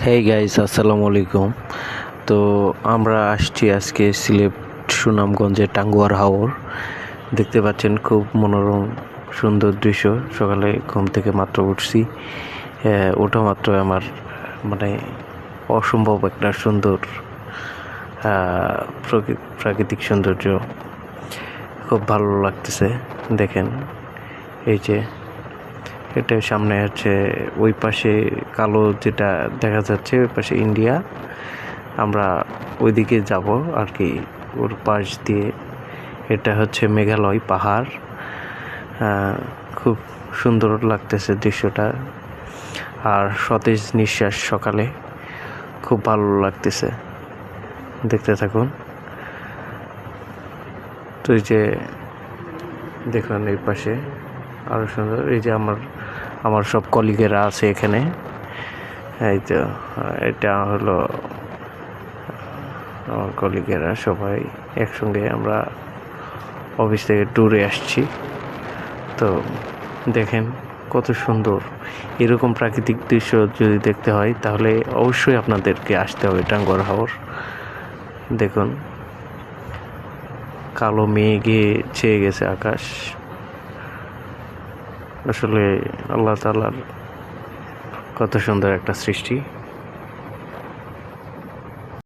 Hey guys আসসালামু আলাইকুম তো আমরা আসছি আজকে সিলেট সুনামগঞ্জের টাঙ্গুয়ার হাওর। দেখতে পাচ্ছেন খুব মনোরম, সুন্দর দৃশ্য। সকালে ঘুম থেকে মাত্র উঠছি। ওঠা মাত্র আমার মানে অসম্ভব একটা সুন্দর প্রাকৃতিক সৌন্দর্য। খুব ভালো লাগতেছে। দেখেন, এই যে এটা সামনে হচ্ছে ওই পাশে কালো যেটা দেখা যাচ্ছে, ওই পাশে ইন্ডিয়া। আমরা ওইদিকে যাব আর কি, ওর পাশ দিয়ে। এটা হচ্ছে মেঘালয় পাহাড়। খুব সুন্দর লাগতেছে দৃশ্যটা। আর সতেজ নিঃশ্বাস সকালে। খুব ভালো লাগতেছে। দেখতে থাকুন। তো এই যে, দেখুন এই পাশে। আরও সুন্দর। এই যে আমার আমার সব কলিগেরা আছে এখানে। এই তো, এটা হলো, আমার কলিগেরা সবাই একসঙ্গে আমরা অফিস থেকে ট্যুরে আসছি। তো দেখেন কত সুন্দর। এরকম প্রাকৃতিক দৃশ্য যদি দেখতে হয়, তাহলে অবশ্যই আপনাদেরকে আসতে হবে টাঙ্গর হাওর। দেখুন, কালো মেঘে ছেয়ে গেছে আকাশ। আসলে আল্লাহ তালার কত সুন্দর একটা সৃষ্টি।